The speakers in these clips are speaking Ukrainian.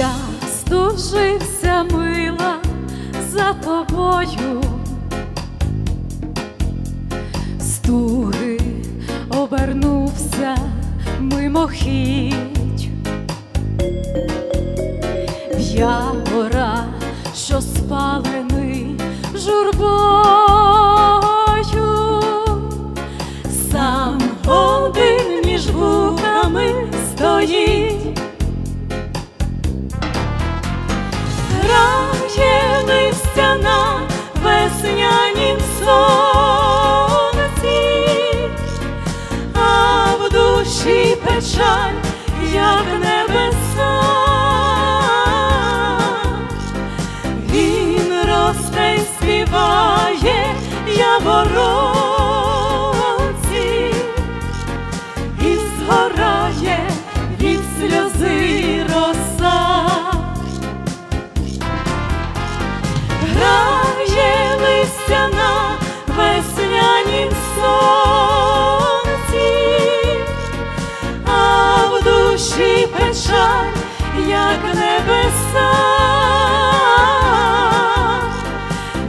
Я стужився мила за тобою, стуги обернувся мимохідь, В'явора, що спалений журбою, печаль, як небеса. Він росте й співає яворонці, як небеса.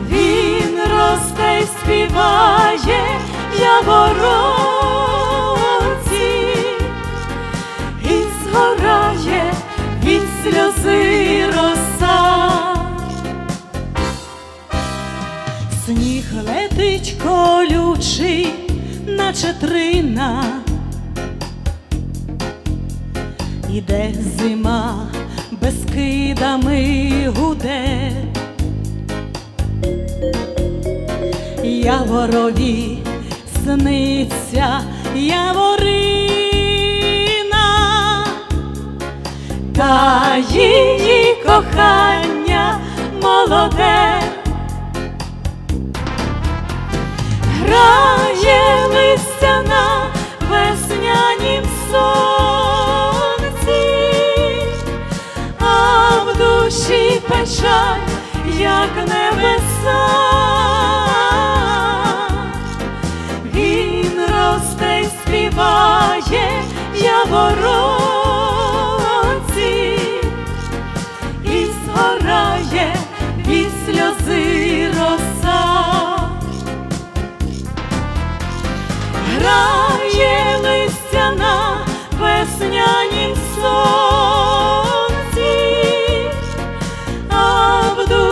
Він росте й співає яворонці, і згорає від сльози роса. Сніг летить колючий, наче трина, іде зима, безкидами гуде, яворові сниться яворина, та її кохання молоде. Грає як небеса.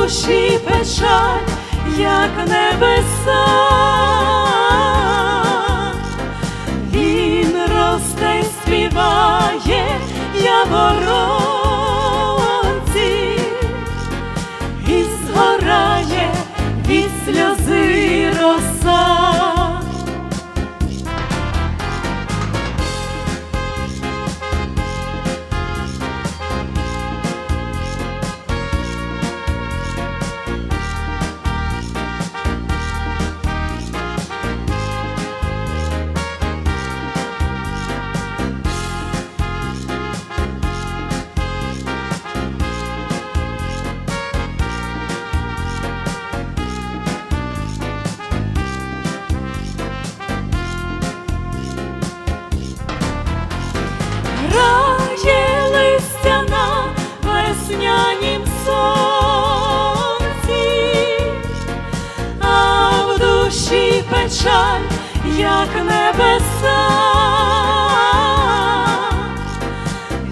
Душі печаль, печаль, як небеса.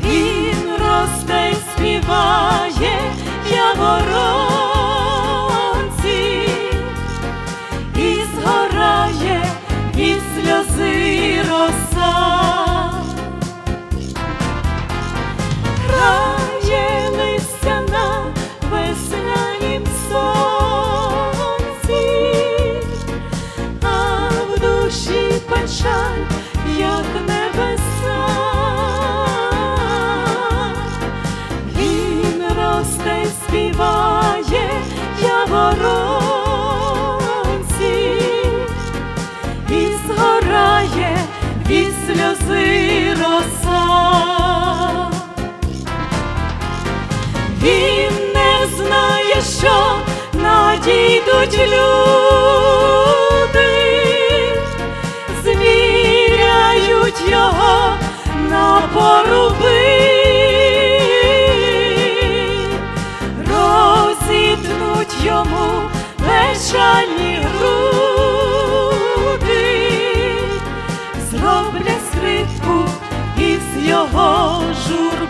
Він росте й співає печаль, як небеса. Він росте й співає яворонці, і згорає від сльози роса. Він не знає, що надійдуть люди, juro